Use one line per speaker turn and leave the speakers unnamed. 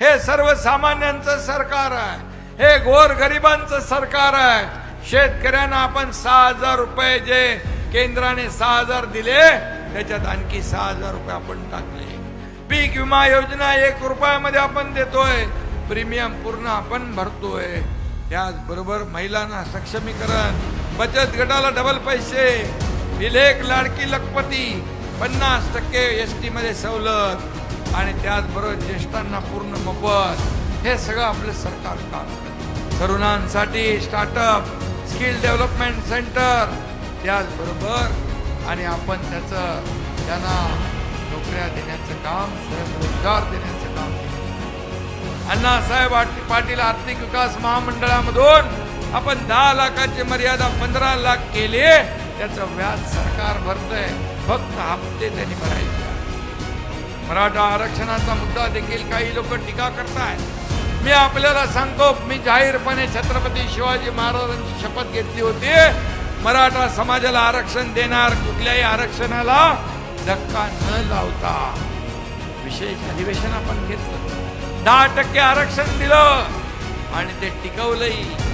हे सर्वसामान्यांचं सरकार आहे. हे गोर गरिबांचं सरकार आहे. शेतकऱ्यांना आपण सहा हजार रुपये जे केंद्राने सहा हजार दिले त्याच्यात आणखी सहा हजार रुपये आपण टाकले. पीक विमा योजना एक रुपयामध्ये आपण देतोय. प्रीमियम पूर्ण आपण भरतोय. त्याचबरोबर महिलांना सक्षमीकरण बचत गटाला डबल पैसे विलेख लाडकी लखपती पन्नास टक्के एस टी मध्ये सवलत. आणि त्याचबरोबर ज्येष्ठांना पूर्ण मोफत. हे सगळं आपलं सरकार काम तरुणांसाठी स्टार्टअप स्किल डेव्हलपमेंट सेंटर त्याचबरोबर आणि आपण त्याचं त्यांना नोकऱ्या देण्याचं काम स्वयंरोजगार देण्याचं काम अण्णासाहेब आट- पाटील आर्थिक विकास महामंडळामधून आपण दहा लाखाची मर्यादा पंधरा लाख केली त्याचं व्याज सरकार भरतंय. फक्त हप्ते त्यांनी भरायचे. मराठा आरक्षणाचा मुद्दा देखील काही लोक टीका करतायत. मी आपल्याला सांगतो मी जाहीरपणे छत्रपती शिवाजी महाराजांची शपथ घेतली होती. मराठा समाजाला आरक्षण देणार कुठल्याही आरक्षणाला धक्का न लावता. विशेष अधिवेशन आपण घेतलं. दहा टक्के आरक्षण दिलं आणि ते टिकवलंही.